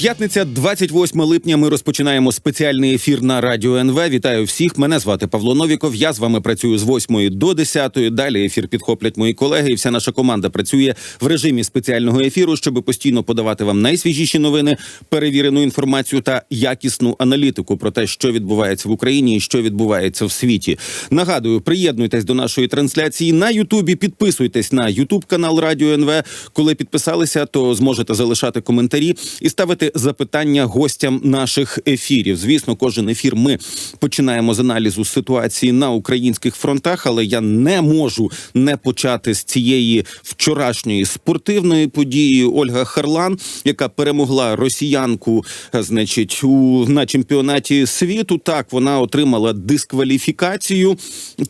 П'ятниця, 28 липня. Ми розпочинаємо спеціальний ефір на радіо НВ. Вітаю всіх. Мене звати Павло Новіков. Я з вами працюю з 8 до 10. Далі ефір підхоплять мої колеги. І вся наша команда працює в режимі спеціального ефіру, щоб постійно подавати вам найсвіжіші новини, перевірену інформацію та якісну аналітику про те, що відбувається в Україні і що відбувається в світі. Нагадую, приєднуйтесь до нашої трансляції на Ютубі. Підписуйтесь на Ютуб канал Радіо НВ. Коли підписалися, то зможете залишати коментарі і ставити запитання гостям наших ефірів. Звісно, кожен ефір ми починаємо з аналізу ситуації на українських фронтах, але я не можу не почати з цієї вчорашньої спортивної події. Ольга Харлан, яка перемогла росіянку, е, значить, у на чемпіонаті світу. Так вона отримала дискваліфікацію.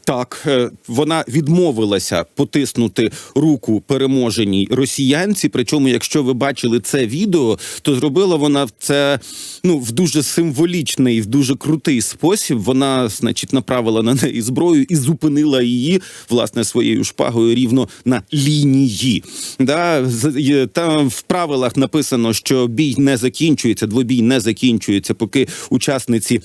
Так, е, вона відмовилася потиснути руку переможеній росіянці. Причому, якщо ви бачили це відео, то зробила вона це ну в дуже символічний, в дуже крутий спосіб. Вона, значить, направила на неї зброю і зупинила її власне своєю шпагою рівно на лінії. Да, там в правилах написано, що бій не закінчується, двобій не закінчується, поки учасниці.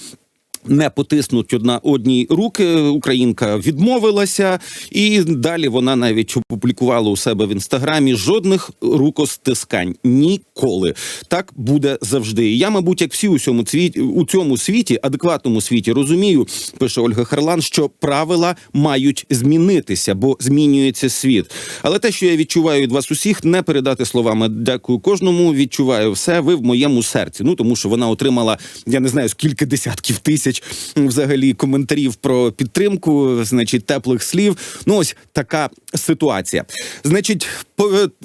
Не потиснуть одна одній руки. Українка відмовилася, і далі вона навіть опублікувала у себе в інстаграмі жодних рукостискань. Ніколи так буде завжди. Я, мабуть, як всі у цьому світі у цьому світі, адекватному світі, розумію, пише Ольга Харлан, що правила мають змінитися, бо змінюється світ. Але те, що я відчуваю від вас усіх, не передати словами. Дякую кожному. Відчуваю все. Ви в моєму серці. Ну тому що вона отримала, я не знаю, скільки десятків тисяч м, взагалі коментарів про підтримку, значить, теплих слів. Ну ось така ситуація. Значить,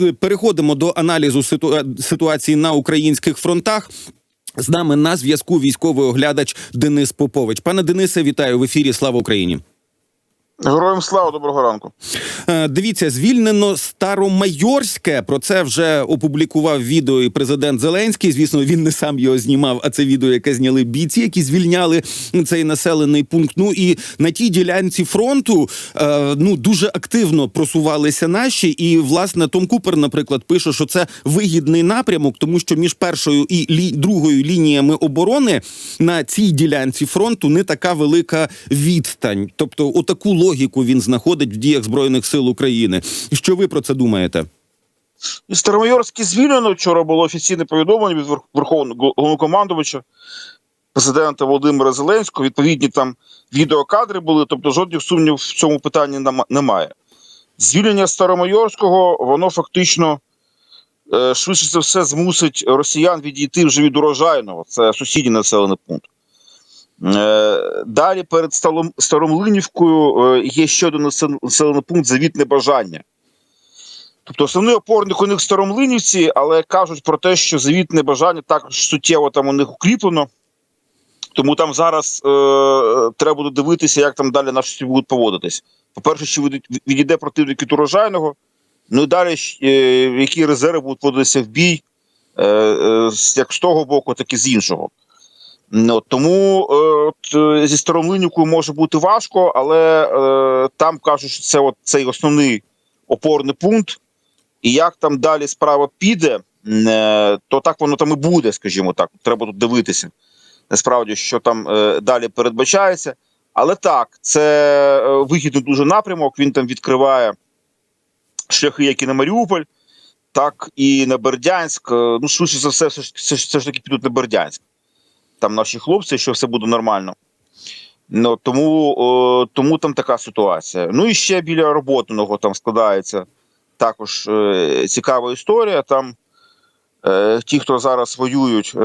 е, переходимо до аналізу ситуації на українських фронтах. З нами на зв'язку військовий оглядач Денис Попович. Пане Денисе, вітаю в ефірі. Слава Україні. Героям слава, доброго ранку. Е, Дивіться, звільнено Старомайорське. Про це вже опублікував відео і президент Зеленський. Звісно, він не сам його знімав, а це відео, яке зняли бійці, які звільняли цей населений пункт. Ну і на тій ділянці фронту е, ну дуже активно просувалися наші. І власне Том Купер, наприклад, пише, що це вигідний напрямок, тому що між першою і лі... другою лініями оборони на цій ділянці фронту не така велика відстань. Тобто, отаку логіку він знаходить в діях збройних сил України. Що ви про це думаєте? І Старомайорське звільнено. Вчора було офіційне повідомлення від Верховного головнокомандувача президента Володимира Зеленського. Відповідні там відеокадри були, тобто жодних сумнів в цьому питанні немає. Звільнення Старомайорського, воно фактично е, швидше за все змусить росіян відійти вже від урожайного. Це сусідній населений пункт. Е, Далі перед Старомлинівкою е, є ще один населений пункт завітне бажання. Тобто основний опорник у них в Старомлинівці, але кажуть про те, що завітне бажання також суттєво там у них укріплено. Тому там зараз е, треба буде дивитися, як там далі наші будуть поводитись. По-перше, чи відійде противник від урожайного, ну і далі е, які резерви будуть податися в бій, е, е, як з того боку, так і з іншого. Ну, тому е, от, е, зі Старомлинівкою може бути важко, але е, там кажуть, що це от, цей основний опорний пункт. І як там далі справа піде, е, то так воно там і буде, скажімо так. Треба тут дивитися. Насправді, що там е, далі передбачається. Але так, це е, вигідний дуже напрямок. Він там відкриває шляхи, як і на Маріуполь, так і на Бердянськ. Ну, швидше за все, все ж таки підуть на Бердянськ. Там наші хлопці, що все буде нормально. Ну, тому, о, тому там така ситуація. Ну і ще біля роботиного там складається також е, цікава історія. Там е, ті, хто зараз воюють е,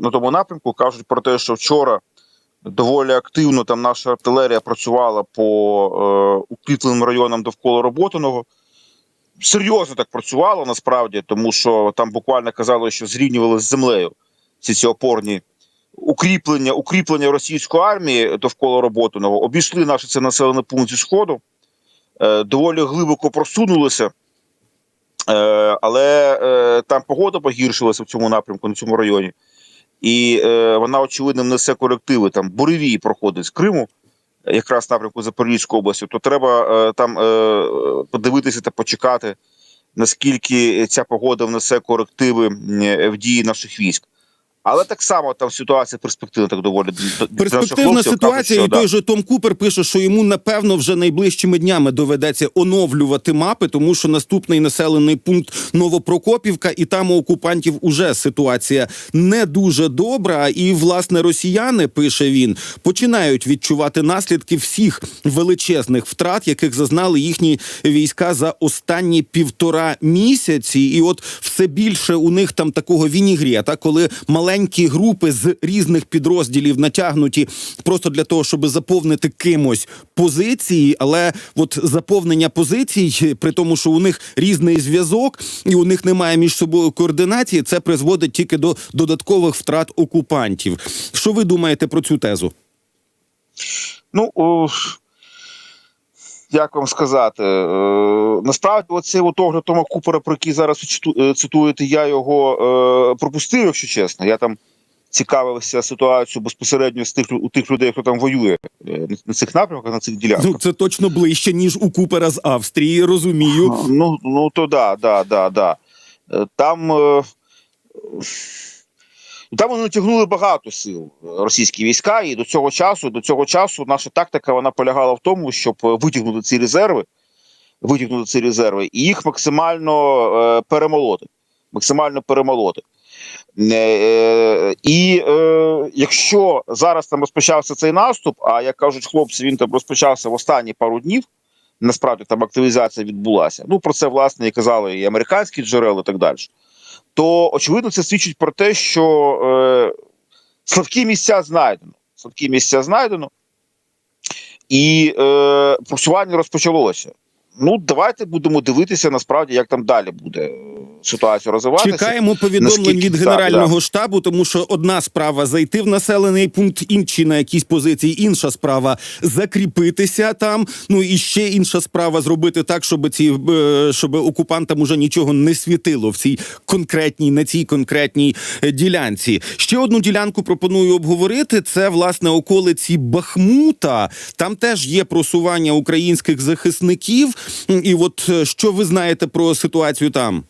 на тому напрямку, кажуть про те, що вчора доволі активно там наша артилерія працювала по е, укріпленим районам довкола роботиного. Серйозно так працювала насправді, тому що там буквально казали, що зрівнювали з землею ці ці опорні укріплення, укріплення російської армії довкола роботиного. Обійшли наш це населений пункт зі сходу, е, доволі глибоко просунулися. Е, але е, там погода погіршилася в цьому напрямку, на цьому районі, і е, вона, очевидно, несе корективи. Там буревій проходить з Криму, якраз напрямку Запорізької області, то треба е, там е, подивитися та почекати, наскільки ця погода внесе корективи в дії наших військ. Але так само там ситуація перспективна так доволі Перспективна хлопців. ситуація, Кажуть, і що, той же Том Купер пише, що йому напевно вже найближчими днями доведеться оновлювати мапи, тому що наступний населений пункт Новопрокопівка, і там у окупантів уже ситуація не дуже добра. І власне росіяни пише він починають відчувати наслідки всіх величезних втрат, яких зазнали їхні війська за останні півтора місяці. І от все більше у них там такого вінігрета, коли маленькі групи з різних підрозділів натягнуті просто для того, щоб заповнити кимось позиції, але от заповнення позицій, при тому, що у них різний зв'язок і у них немає між собою координації, це призводить тільки до додаткових втрат окупантів. Що ви думаєте про цю тезу? Ну, о, як вам сказати, е, насправді оцей от огляд Тома Купера, про який зараз е, цитуєте, я його е, пропустив, якщо чесно. Я там цікавився ситуацією безпосередньо з тих, у тих людей, хто там воює е, на цих напрямках, на цих ділянках. Ну це точно ближче ніж у Купера з Австрії. Розумію. Ну, ну то да, да, да, да. Там, е, там вони натягнули багато сил е, російські війська, і до цього часу, до цього часу наша тактика вона полягала в тому, щоб е, витягнути ці резерви, витягнути ці резерви і їх максимально е, перемолоти. Максимально перемолоти. І е, якщо зараз там розпочався цей наступ, а як кажуть хлопці, він там розпочався в останні пару днів, насправді там активізація відбулася. Ну про це власне і казали і американські джерела, і так далі. То очевидно, це свідчить про те, що е, слабкі місця знайдено. Слабкі місця знайдено, і е, просування розпочалося. Ну, давайте будемо дивитися насправді, як там далі буде ситуація розвиватися. Чекаємо повідомлень Наскільки- від генерального штабу, тому що одна справа зайти в населений пункт, інші на якісь позиції, інша справа закріпитися там. Ну і ще інша справа зробити так, щоб ці е, щоб окупантам уже нічого не світило в цій конкретній на цій конкретній е, ділянці. Ще одну ділянку пропоную обговорити. Це власне околиці Бахмута. Там теж є просування українських захисників. І от е, що ви знаєте про ситуацію там?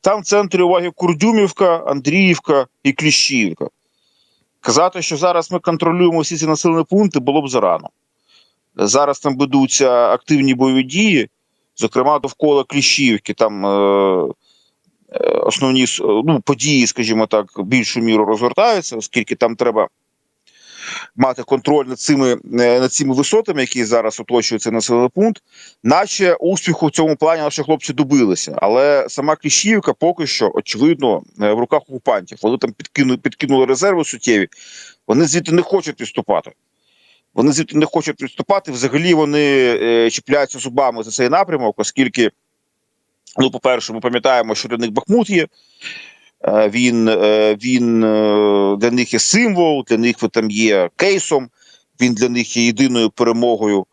Там в центрі уваги Курдюмівка, Андріївка і Кліщівка. Казати, що зараз ми контролюємо всі ці населені пункти, було б зарано. Зараз там ведуться активні бойові дії, зокрема довкола Кліщівки. Там е, е, основні ну, події, скажімо так, більшу міру розгортаються, оскільки там треба мати контроль над цими, е, над цими висотами, які зараз оточують цей населений пункт. Наче успіху в цьому плані наші хлопці добилися, але сама Кліщівка поки що очевидно е, в руках окупантів. Вони там підкинули, підкинули резерви суттєві. Вони звідти не хочуть відступати. Вони звідти не хочуть відступати. Взагалі вони е, чіпляються зубами за цей напрямок, оскільки, ну, по-перше, ми пам'ятаємо, що для них Бахмут є. Е, Він, е, він е, для них є символ, для них там є кейсом. Він для них є єдиною перемогою,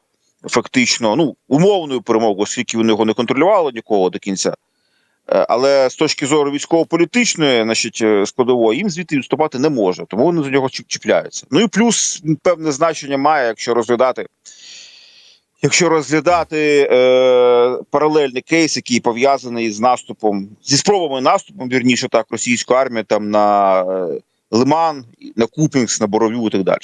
фактично, ну, умовною перемогою, оскільки вони його не контролювали нікого до кінця. Але з точки зору військово-політичної, значить, складової, їм звідти відступати не може, тому вони за нього чіп- чіпляються. Ну і плюс певне значення має, якщо розглядати. Якщо розглядати е, паралельний кейс, який пов'язаний з наступом, зі спробами наступом, вірніше так, російської армії там на е, Лиман, на Купінгс, на Боровю і так далі.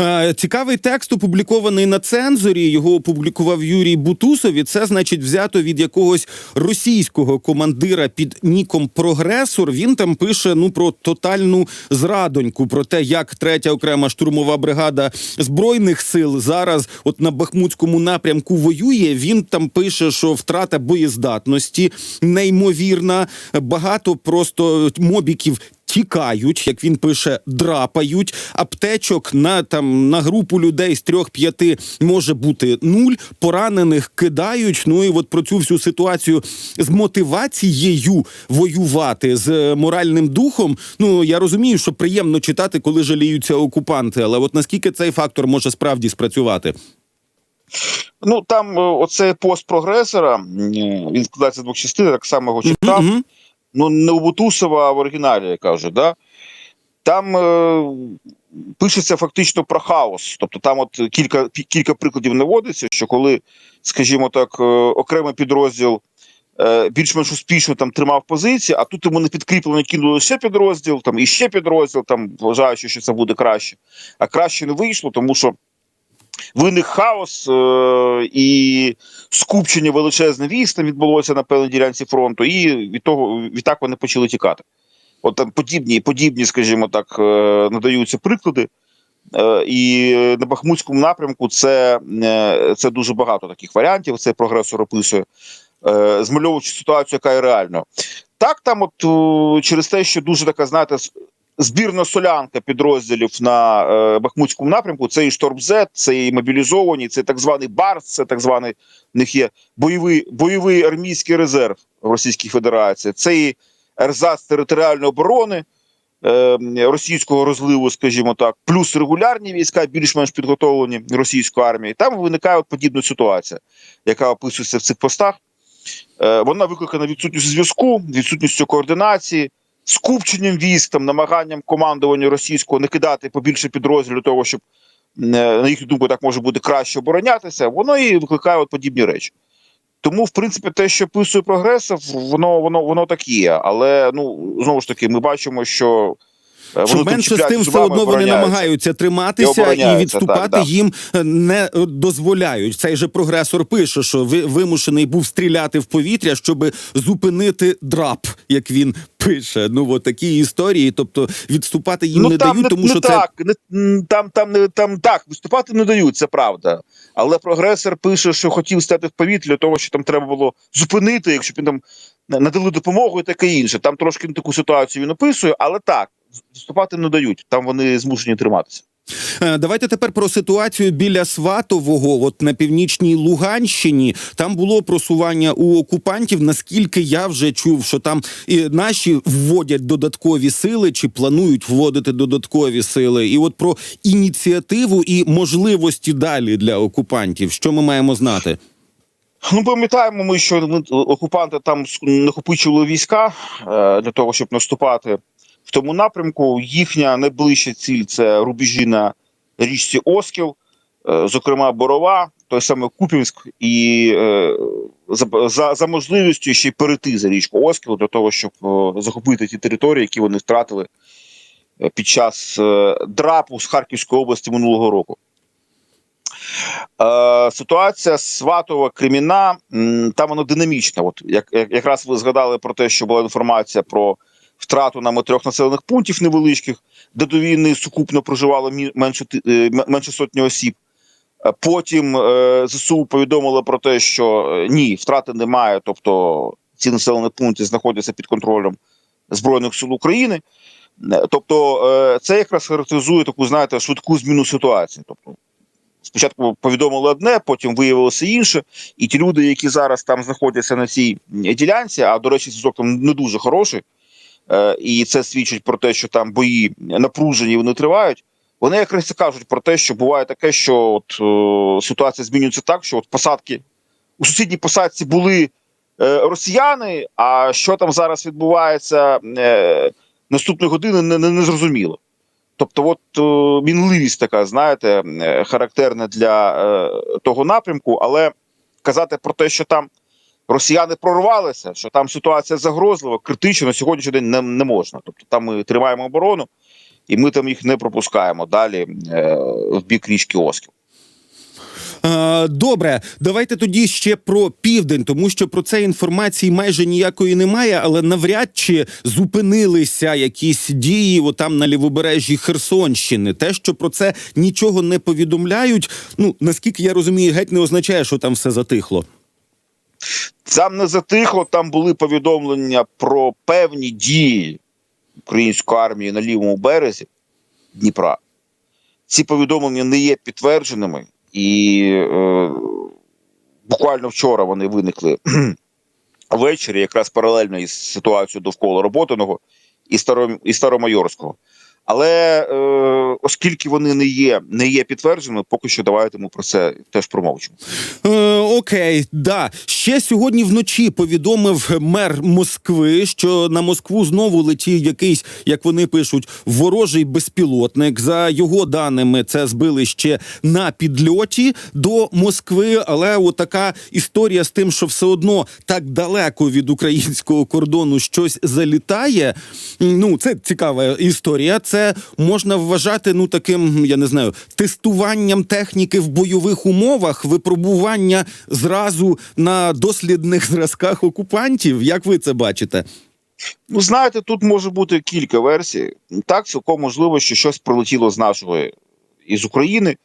Е, Цікавий текст опублікований на цензорі. Його опублікував Юрій Бутусов. І це значить взято від якогось російського командира під ніком Прогресор. Він там пише ну про тотальну зрадоньку, про те, як третя окрема штурмова бригада збройних сил зараз, от на Бахмутському напрямку, воює. Він там пише, що втрата боєздатності неймовірна. Багато просто мобіків тікають, як він пише, драпають. Аптечок на там на групу людей з трьох-п'яти може бути нуль. Поранених кидають. Ну і от про цю всю ситуацію з мотивацією воювати з е, моральним духом. Ну я розумію, що приємно читати, коли жаліються окупанти. Але от наскільки цей фактор може справді спрацювати? Ну там е, оцей пост прогресора, він складається з двох частин, так само його читав. Мгм. Ну, не у Бутусова, а в оригіналі, я кажу, да? Там е, пишеться фактично про хаос. Тобто там от кілька, кілька прикладів наводиться, що коли, скажімо так, е, окремий підрозділ е, більш-менш успішно там тримав позиції, а тут йому не підкріплено кинули ще підрозділ, там і ще підрозділ, там вважаючи, що це буде краще. А краще не вийшло, тому що виник хаос е, і скупчення величезне військ відбулося на певній ділянці фронту, і від того відтак вони почали тікати. От там подібні, подібні, скажімо так, е, надаються приклади. Е, І на Бахмутському напрямку це, е, це дуже багато таких варіантів. Це прогресор описує, е, змальовуючи ситуацію, яка є реально. Так, там, от через те, що дуже така, знаєте, збірна солянка підрозділів на е, Бахмутському напрямку, це і Шторм З, це і мобілізовані, це так званий Барс, це так званий в них є бойовий, бойовий армійський резерв в Російській Федерації, це і РЗАС територіальної оборони е, російського розливу, скажімо так, плюс регулярні війська, більш-менш підготовлені російської армії. Там виникає от подібна ситуація, яка описується в цих постах. Е, Вона викликана відсутністю зв'язку, відсутністю координації, скупченням військ, там, намаганням командування російського не кидати побільше підрозділів того, щоб е, на їхню думку так може бути краще оборонятися. Воно і викликає от подібні речі. Тому, в принципі, те, що писує прогресив, воно воно воно так є. Але ну знову ж таки, ми бачимо, що Що менше з тим все одно вони намагаються триматися і, обороняються, відступати так, їм е, не е, дозволяють. Цей же прогресор пише, що ви вимушений був стріляти в повітря, щоб зупинити драп, як він пише. Ну от такі історії. Тобто відступати їм не дають, Ну, не, тому не що це так, не, там, там, не, там так, виступати не дають, це правда. Але прогресор пише, що хотів стати в повітря того, що там треба було зупинити, якщо б він там надали допомогу і таке інше. Там трошки не таку ситуацію він описує, але так, виступати не дають. Там вони змушені триматися. Е, Давайте тепер про ситуацію біля Сватового, от на північній Луганщині. Там було просування у окупантів. Наскільки я вже чув, що там і наші вводять додаткові сили чи планують вводити додаткові сили, і от про ініціативу і можливості далі для окупантів, що ми маємо знати. Ну, пам'ятаємо ми, що окупанти там накопичували війська е, для того, щоб наступати тому напрямку. Їхня найближча ціль це рубежі на річці Оскіл, е, зокрема Борова, той самий Купінськ, і е, за, за, можливістю ще й перейти за річку Оскіл для того, щоб е, захопити ті території, які вони втратили під час драпу з Харківської області минулого року. Ситуація Сватова Креміна, там воно динамічна. От як якраз ви згадали про те, що була інформація про втрату нам трьох населених пунктів невеличких, де до війни сукупно проживало менше е, менше сотні осіб. Е, Потім е, ЗСУ повідомили про те, що ні, втрати немає, тобто ці населені пункти знаходяться під контролем Збройних сил України. Тобто, це якраз характеризує таку, знаєте, швидку зміну ситуації. Тобто, спочатку повідомили одне, потім виявилося інше. І ті люди, які зараз там знаходяться на цій ділянці, а до речі, зв'язок там не дуже хороший, і це свідчить про те, що там бої напружені, вони тривають. Вони якраз і кажуть про те, що буває таке, що от е, ситуація змінюється так, що от посадки у сусідній посадці були е, росіяни, а що там зараз відбувається е, наступної години, не, не, не зрозуміло. Тобто, от е, мінливість така, знаєте, е, характерна для е, того напрямку, але казати про те, що там росіяни прорвалися, що там ситуація загрозлива, критична на сьогоднішній день не, не можна. Тобто там ми тримаємо оборону, і ми там їх не пропускаємо далі е, в бік річки Оскіл. Е, Добре, давайте тоді ще про південь, тому що про це інформації майже ніякої немає, але навряд чи зупинилися якісь дії отам на лівобережжі Херсонщини. Те, що про це нічого не повідомляють. Ну наскільки я розумію, геть не означає, що там все затихло. Там не затихло, там були повідомлення про певні дії української армії на лівому березі Дніпра. Ці повідомлення не є підтвердженими, і е, буквально вчора вони виникли ввечері, якраз паралельно із ситуацією довкола Роботиного і, Старо, і Старомайорського. Але е, оскільки вони не є, не є підтвердженими, поки що давайте ми про це теж промовчимо. Е, окей, да. Ще сьогодні вночі повідомив мер Москви, що на Москву знову летів якийсь, як вони пишуть, ворожий безпілотник. За його даними, це збили ще на підльоті до Москви. Але отака історія з тим, що все одно так далеко від українського кордону щось залітає. Ну, це цікава історія. Це можна вважати ну таким, я не знаю, тестуванням техніки в бойових умовах, випробування зразу на дослідних зразках окупантів. Як ви це бачите? Ну, знаєте, тут може бути кілька версій. Так, цілком можливо, що щось прилетіло з нашої із України.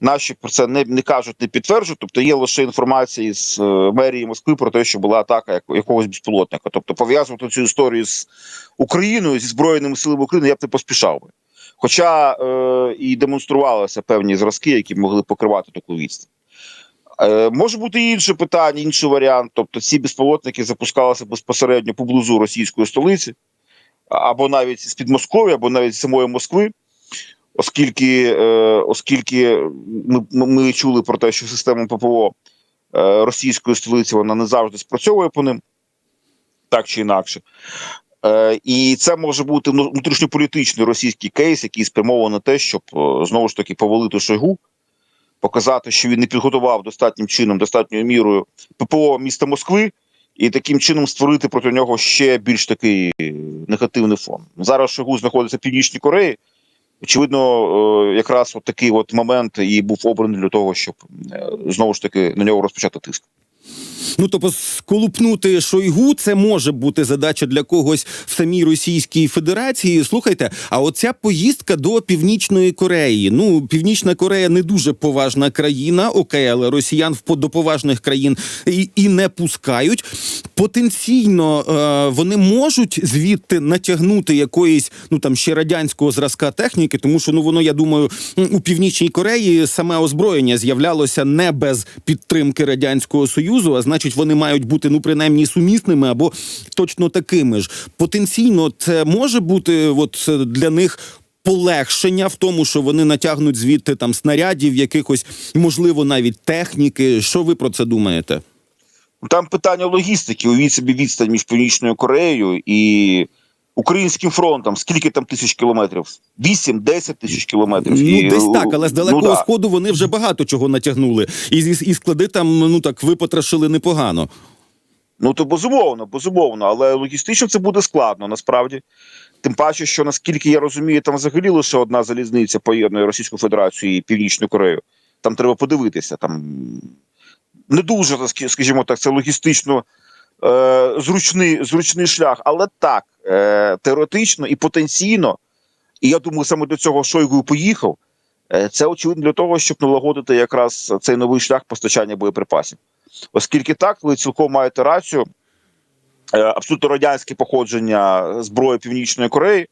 Наші про це не, не кажуть, не підтверджують. Тобто є лише інформація з е, мерії Москви про те, що була атака як, якогось безпілотника. Тобто пов'язувати цю історію з Україною зі збройними силами України я б не поспішав би. Хоча е, і демонструвалися певні зразки, які могли покривати таку відстань. Е, може бути інше питання, інший варіант. Тобто ці безпілотники запускалися безпосередньо поблизу російської столиці, або навіть з Підмосков'я, або навіть з самої Москви, оскільки, е, оскільки ми, ми, ми чули про те, що система ППО е, російської столиці вона не завжди спрацьовує по ним, так чи інакше. Е, і це може бути ну, внутрішньополітичний російський кейс, який спрямований на те, щоб е, знову ж таки повалити Шойгу, показати, що він не підготував достатнім чином, достатньою мірою ППО міста Москви, і таким чином створити проти нього ще більш такий негативний фон. Зараз Шойгу знаходиться в Північній Кореї. Очевидно, е, якраз от такий от момент і був обраний для того, щоб е, знову ж таки на нього розпочати тиск. Ну тобто, сколупнути Шойгу це може бути задача для когось в самій Російській Федерації. Слухайте, а оця поїздка до Північної Кореї. Ну, Північна Корея не дуже поважна країна, окей, але росіян в- до поважних країн і, і не пускають. Потенційно е, вони можуть звідти натягнути якоїсь ну там ще радянського зразка техніки, тому що ну воно, я думаю, у Північній Кореї саме озброєння з'являлося не без підтримки радянського союзу, а значить, вони мають бути ну принаймні сумісними або точно такими ж. Потенційно, це може бути от для них. Полегшення в тому, що вони натягнуть звідти там снарядів, якихось можливо навіть техніки. Що ви про це думаєте? Там питання логістики. Увіть собі відстань між Північною Кореєю і Українським фронтом. Скільки там тисяч кілометрів? 8-10 тисяч кілометрів. Ну, І, десь так, але з далекого ну, да. сходу вони вже багато чого натягнули, і, і, і склади там ну так випотрошили непогано. Ну то безумовно, безумовно, але логістично це буде складно насправді. Тим паче, що наскільки я розумію, там взагалі лише одна залізниця поєднує Російську Федерацію і Північну Корею. Там треба подивитися. Там не дуже, скажімо так, це логістично е, зручний, зручний шлях, але так, е, теоретично і потенційно, і я думаю, саме до цього Шойгу поїхав. е, Це очевидно для того, щоб налагодити якраз цей новий шлях постачання боєприпасів. Оскільки так, ви цілком маєте рацію, е, абсолютно радянське походження зброї Північної Кореї,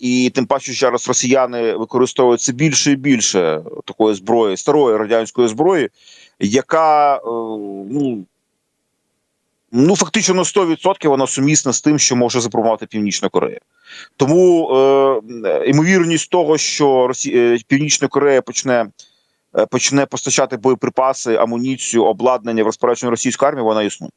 і тим паче зараз росіяни використовують все більше і більше такої зброї, старої радянської зброї, яка е, ну, ну фактично на 100% вона сумісна з тим, що може запропонувати Північна Корея. Тому е, ймовірність того, що Росі... е, Північна Корея почне. е, Почне постачати боєприпаси, амуніцію, обладнання в розпорядження російської армії, вона існує.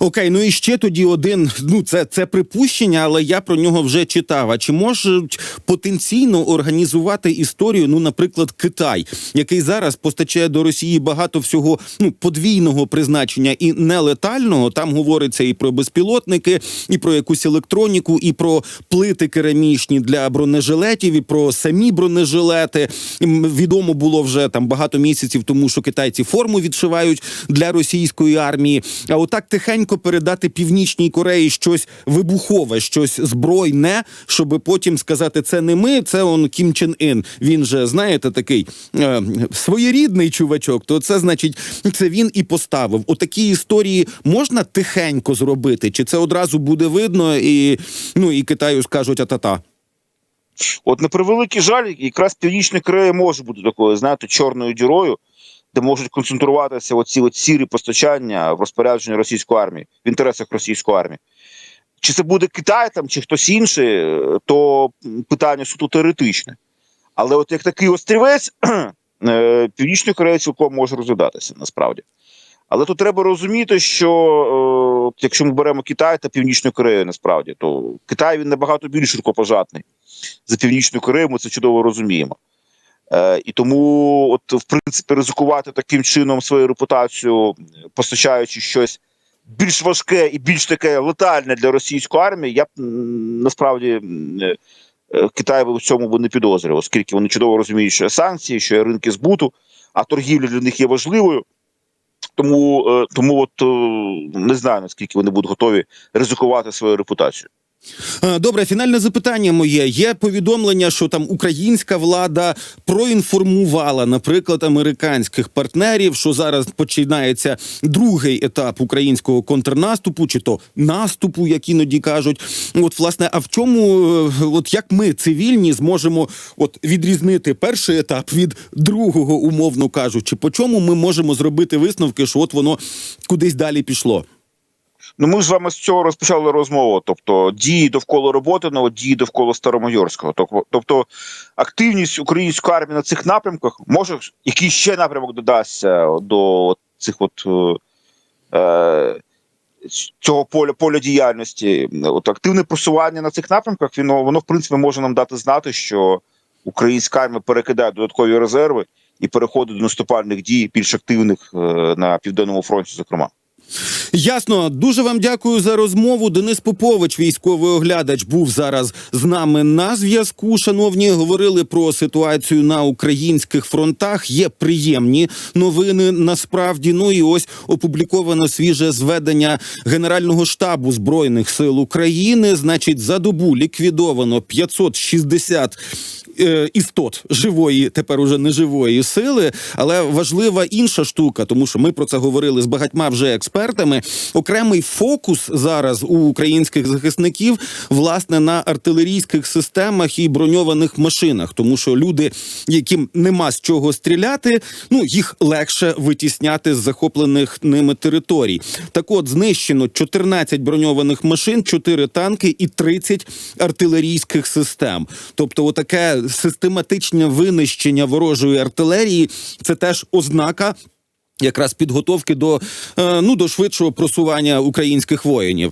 Окей, ну і ще тоді один. Ну це, це припущення, але я про нього вже читав. А чи можуть потенційно організувати історію? Ну, наприклад, Китай, який зараз постачає до Росії багато всього ну подвійного призначення і нелетального. Там говориться і про безпілотники, і про якусь електроніку, і про плити керамічні для бронежилетів, і про самі бронежилети. Відомо було вже там багато місяців тому, що китайці форму відшивають для російської армії. А отак тихенько передати північній Кореї щось вибухове, щось збройне, щоб потім сказати, це не ми, це он Кім Чен Ін. Він же знаєте такий е, своєрідний чувачок. То це значить, це він і поставив. Отакі історії можна тихенько зробити, чи це одразу буде видно, і ну і Китаю скажуть а-та-та. От на превеликий жаль, якраз Північна Корея може бути такою, знаєте, чорною дірою, де можуть концентруватися оці сірі постачання в розпорядженні російської армії, в інтересах російської армії. Чи це буде Китай там, чи хтось інший, е, то питання суто теоретичне. Але от як такий острівець, е, Північної Кореї цілком може розглядатися насправді. Але тут треба розуміти, що е, якщо ми беремо Китай та Північну Корею, насправді, то Китай він набагато більш рукопожатний за Північну Корею, ми це чудово розуміємо. Е, і тому, от, в принципі, ризикувати таким чином свою репутацію, постачаючи щось більш важке і більш таке летальне для російської армії, я б насправді е, е, Китай в цьому би не підозрював, оскільки вони чудово розуміють, що є санкції, що є ринки збуту, а торгівля для них є важливою. Тому, е, тому от не знаю наскільки вони будуть готові ризикувати свою репутацію. Е, Добре, фінальне запитання моє. Є повідомлення, що там українська влада проінформувала, наприклад, американських партнерів, що зараз починається другий етап українського контрнаступу, чи то наступу, як іноді кажуть. От, власне, а в чому, е, от як ми цивільні зможемо от відрізнити перший етап від другого, умовно кажучи, по чому ми можемо зробити висновки, що от воно кудись далі пішло? Ну, ми ж з вами з цього розпочали розмову. Тобто дії довкола Роботиного, дії довкола Старомайорського. Тобто активність української армії на цих напрямках, може, який ще напрямок додасться до цих от е, е, цього поля поля діяльності. От активне просування на цих напрямках, воно, воно в принципі може нам дати знати, що українська армія перекидає додаткові резерви і переходить до наступальних дій більш активних е, на південному фронті, зокрема. Ясно, дуже вам дякую за розмову. Денис Попович, військовий оглядач, був зараз з нами на зв'язку. Шановні, говорили про ситуацію на українських фронтах. Є приємні новини. Насправді, ну і ось опубліковано свіже зведення Генерального штабу збройних сил України. Значить, за добу ліквідовано 560 е, істот живої, тепер уже неживої сили. Але важлива інша штука, тому що ми про це говорили з багатьма вже експертами. Окремий фокус зараз у українських захисників власне на артилерійських системах і броньованих машинах, тому що люди, яким нема з чого стріляти, ну їх легше витісняти з захоплених ними територій. Так от знищено 14 броньованих машин, 4 танки і 30 артилерійських систем. Тобто, отаке систематичне винищення ворожої артилерії це теж ознака. Якраз підготовки до е, ну до швидшого просування українських воїнів.